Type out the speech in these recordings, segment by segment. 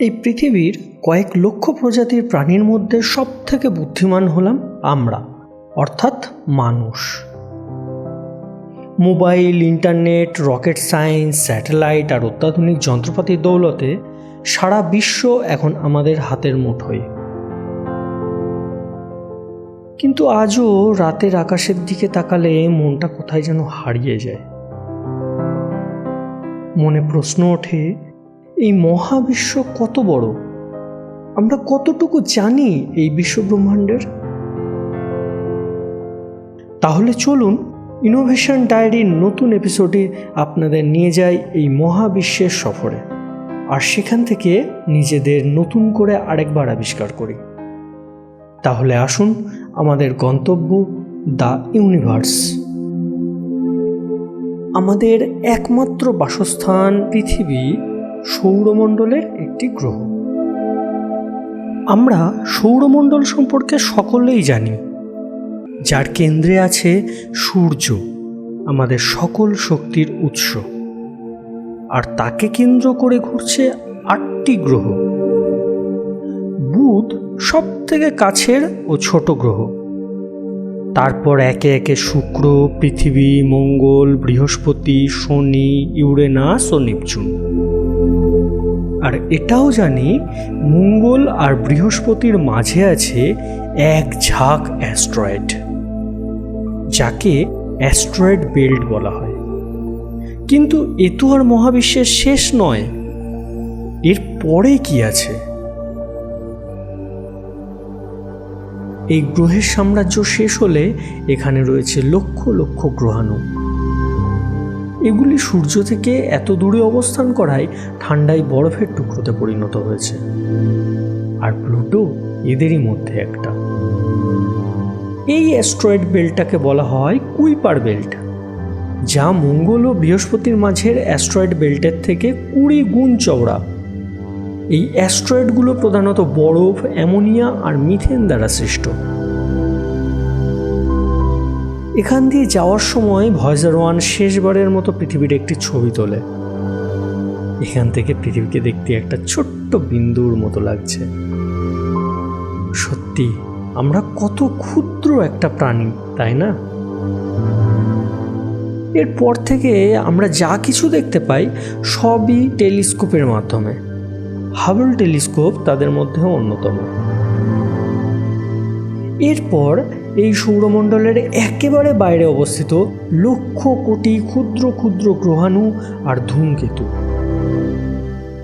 এই পৃথিবীর কয়েক লক্ষ প্রজাতির প্রাণীর মধ্যে সব থেকে বুদ্ধিমান হলাম আমরা, অর্থাৎ মানুষ। Mobile, internet, rocket science, satellite আর অত্যাধুনিক যন্ত্রপাতির দৌলতে সারা বিশ্ব এখন আমাদের হাতের মুঠোয়। কিন্তু আজও রাতের আকাশের দিকে তাকালে মনটা কোথায় যেন হারিয়ে যায়। মনে প্রশ্ন ওঠে এই মহাবিশ্ব কত বড়? আমরা কতটুকু জানি এই বিশ্বব্রহ্মাণ্ডের? তাহলে চলুন ইনোভেশন ডায়েরির নতুন এপিসোডে আপনাদের নিয়ে যাই এই মহাবিশ্বের সফরে। আর সেখান থেকে নিজেদের নতুন করে আরেকবার আবিষ্কার করি। তাহলে আসুন আমাদের গন্তব্য দ্য ইউনিভার্স। আমাদের একমাত্র বাসস্থান পৃথিবী সৌরমণ্ডলের একটি গ্রহ। আমরা সৌরমণ্ডল সম্পর্কে সকলেই জানি, যার কেন্দ্রে আছে সূর্য, আমাদের সকল শক্তির উৎস। আর তাকে কেন্দ্র করে ঘুরছে আটটি গ্রহ। বুধ সব থেকে কাছের ও ছোট গ্রহ। তারপর একে একে শুক্র, পৃথিবী, মঙ্গল, বৃহস্পতি, শনি, ইউরেনাস ও নেপচুন। আর এটাও জানি মঙ্গল আর বৃহস্পতির মাঝে আছে এক ঝাঁক অ্যাস্ট্রয়েড, যাকে অ্যাস্ট্রয়েড বেল্ট বলা হয়। কিন্তু এ তো আর মহাবিশ্বের শেষ নয়, এর পরে কি আছে? এই গ্রহের সাম্রাজ্য শেষ হলে এখানে রয়েছে লক্ষ লক্ষ গ্রহাণু। এগুলি সূর্য থেকে এত দূরে অবস্থান করায় ঠান্ডায় বরফের টুকরোতে পরিণত হয়েছে। আর প্লুটো এদেরই মধ্যে একটা। এই অ্যাস্ট্রয়েড বেল্টটাকে বলা হয় কুইপার বেল্ট যা মঙ্গল ও বৃহস্পতির মাঝের অ্যাস্ট্রয়েড বেল্টের থেকে কুড়ি গুণ চওড়া। এই অ্যাস্ট্রয়েডগুলো প্রধানত বরফ, অ্যামোনিয়া আর মিথেন দ্বারা সৃষ্ট। এখান দিয়ে যাওয়ার সময় ভয়েজার ওয়ান শেষবারের মতো পৃথিবীর একটি ছবি তোলে। এখান থেকে পৃথিবীকে দেখতে একটা ছোট্ট বিন্দুর মতো লাগছে। সত্যি, আমরা কত ক্ষুদ্র একটা প্রাণী, তাই না? এরপর থেকে আমরা যা কিছু দেখতে পাই সবই টেলিস্কোপের মাধ্যমে। হাবল টেলিস্কোপ তাদের মধ্যে অন্যতম। এরপর এই সৌরমণ্ডলের একেবারে বাইরে অবস্থিত লক্ষ কোটি ক্ষুদ্র ক্ষুদ্র গ্রহাণু আর ধূমকেতু।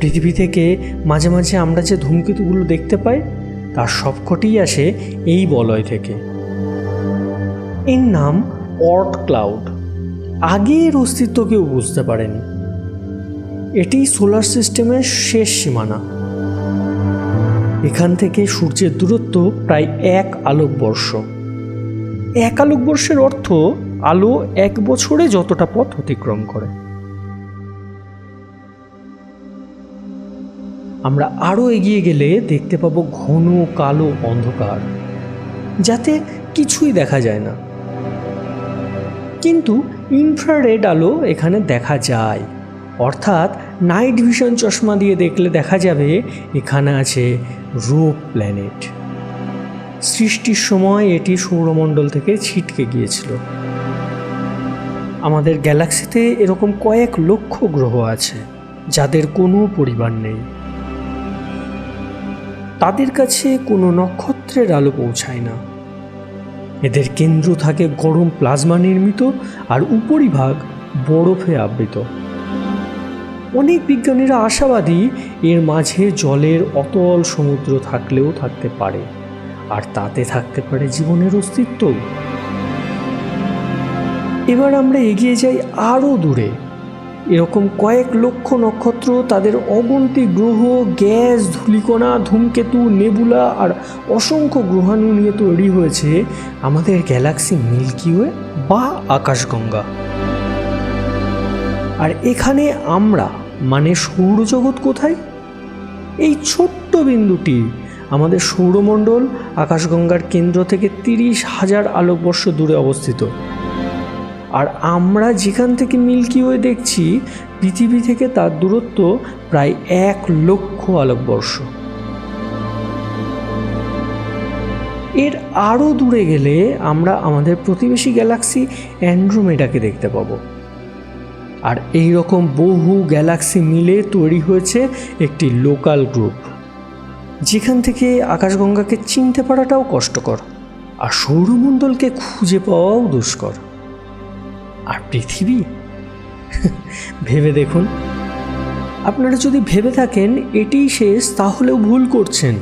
পৃথিবী থেকে মাঝে মাঝে আমরা যে ধূমকেতুগুলো দেখতে পাই, তার সবকটিই আসে এই বলয় থেকে। এর নাম অর্ট ক্লাউড। আগে এর অস্তিত্ব কেউ বুঝতে পারেনি। এটি সোলার সিস্টেমের শেষ সীমানা। এখান থেকে সূর্যের দূরত্ব প্রায় এক আলোকবর্ষ। এক আলোকবর্ষের অর্থ আলো এক বছরে যতটা পথ অতিক্রম করে। আমরা আরও এগিয়ে গেলে দেখতে পাবো ঘন কালো অন্ধকার, যাতে কিছুই দেখা যায় না। কিন্তু ইনফ্রারেড আলো এখানে দেখা যায়। অর্থাৎ নাইট ভিশন চশমা দিয়ে দেখলে দেখা যাবে এখানে আছে রোপ প্ল্যানেট। সৃষ্টির সময় এটি সৌরমণ্ডল থেকে ছিটকে গিয়েছিল। আমাদের গ্যালাক্সিতে এরকম কয়েক লক্ষ গ্রহ আছে, যাদের কোনো পরিবার নেই। তাদের কাছে কোনো নক্ষত্রের আলো পৌঁছায় না। এদের কেন্দ্র থাকে গরম প্লাজমা নির্মিত আর উপরিভাগ বরফে আবৃত। অনেক বিজ্ঞানীরা আশাবাদী এর মাঝে জলের অতল সমুদ্র থাকলেও থাকতে পারে। আর তাতে থাকতে পারে জীবনের অস্তিত্ব। এবার আমরা এগিয়ে যাই আরও দূরে। এরকম কয়েক লক্ষ নক্ষত্র তাদের অগন্তি গ্রহ, গ্যাস, ধূলিকণা, ধূমকেতু, নেবুলা আর অসংখ্য গ্রহাণু নিয়ে তৈরি হয়েছে আমাদের গ্যালাক্সি মিল্কি ওয়ে বা আকাশগঙ্গা। আর এখানে আমরা মানে সৌরজগৎ কোথায়? এই ছোট্ট বিন্দুটি আমাদের সৌরমণ্ডল আকাশগঙ্গার কেন্দ্র থেকে তিরিশ হাজার আলোকবর্ষ দূরে অবস্থিত। আর আমরা যেখান থেকে মিল্কি ওয়ে দেখছি, পৃথিবী থেকে তার দূরত্ব প্রায় এক লক্ষ আলোকবর্ষ। এর আরও দূরে গেলে আমরা আমাদের প্রতিবেশী গ্যালাক্সি অ্যান্ড্রোমেডাকে দেখতে পাবো। আর এই রকম বহু গ্যালাক্সি মিলে তৈরি হয়েছে একটি লোকাল গ্রুপ। যেখান থেকে আকাশগঙ্গাকে চিনতে পারাটাও কষ্টকর, আর সৌরমণ্ডলকে খুঁজে পাওয়াও দুষ্কর। আর পৃথিবী? ভেবে দেখুন। আপনারা যদি ভেবে থাকেন, এটিই শেষ, তাহলেও ভুল করছেন।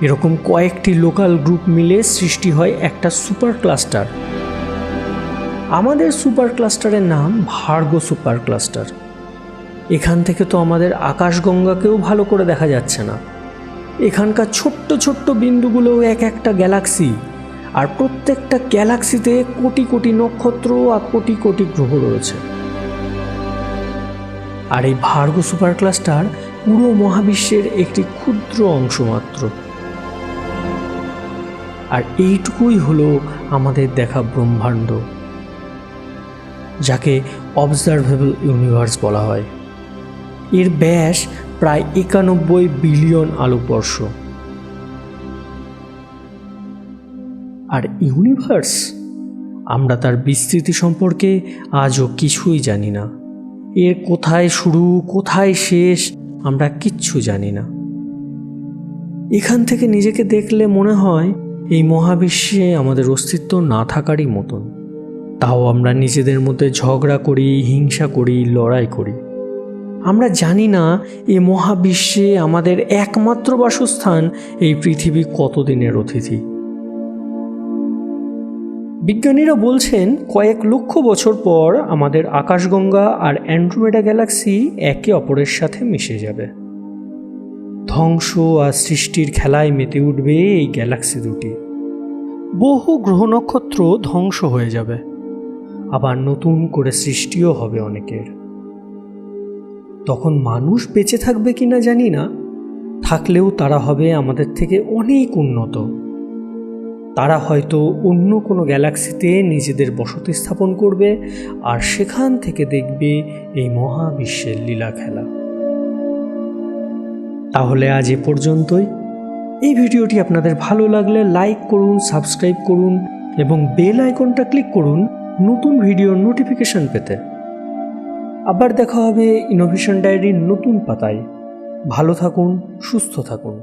এরকম কয়েকটি লোকাল গ্রুপ মিলে সৃষ্টি হয় একটা সুপার ক্লাস্টার। আমাদের সুপার ক্লাস্টারের নাম ভার্গো সুপার ক্লাস্টার। এখান থেকে তো আমাদের আকাশগঙ্গাকেও ভালো করে দেখা যাচ্ছে না। এখানকার ছোট্ট ছোট্ট বিন্দুগুলো এক একটা গ্যালাক্সি। আর প্রত্যেকটা গ্যালাক্সিতে কোটি কোটি নক্ষত্র আর কোটি কোটি গ্রহ রয়েছে। আর এই ভার্গো সুপার ক্লাস্টার পুরো মহাবিশ্বের একটি ক্ষুদ্র অংশ মাত্র। আর এইটুকুই হলো আমাদের দেখা ব্রহ্মাণ্ড, যাকে অবজারভেবল ইউনিভার্স বলা হয়। এর ব্যাস প্রায় একানব্বই বিলিয়ন আলোকবর্ষ। আর ইউনিভার্স? আমরা তার বিস্তৃতি সম্পর্কে আজও কিছুই জানি না। এর কোথায় শুরু, কোথায় শেষ, আমরা কিচ্ছু জানি না। এখান থেকে নিজেকে দেখলে মনে হয়, এই মহাবিশ্বে আমাদের অস্তিত্ব না থাকারই মতন। তাও আমরা নিজেদের মধ্যে ঝগড়া করি, হিংসা করি, লড়াই করি। আমরা জানি না এ মহাবিশ্বে আমাদের একমাত্র বাসস্থান এই পৃথিবী কতদিনের অতিথি। বিজ্ঞানীরা বলছেন, কয়েক লক্ষ বছর পর আমাদের আকাশগঙ্গা আর অ্যান্ড্রোমেডা গ্যালাক্সি একে অপরের সাথে মিশে যাবে। ধ্বংস আর সৃষ্টির খেলায় মেতে উঠবে এই গ্যালাক্সি দুটি। বহু গ্রহ নক্ষত্র ধ্বংস হয়ে যাবে। আবার নতুন করে সৃষ্টিও হবে অনেকের। তখন মানুষ বেঁচে থাকবে কিনা জানি না। থাকলেও তারা হবে আমাদের থেকে অনেক উন্নত। তারা হয়তো অন্য কোনো গ্যালাক্সিতে নিজেদের বসতি স্থাপন করবে আর সেখান থেকে দেখবে এই মহাবিশ্বের লীলা খেলা। তাহলে আজ এ পর্যন্তই। এই ভিডিওটি আপনাদের ভালো লাগলে লাইক করুন, সাবস্ক্রাইব করুন এবং বেল আইকনটা ক্লিক করুন নতুন ভিডিওর নোটিফিকেশন পেতে। আবার দেখা হবে ইনোভেশন ডায়েরির নতুন পাতায়। ভালো থাকুন সুস্থ থাকুন।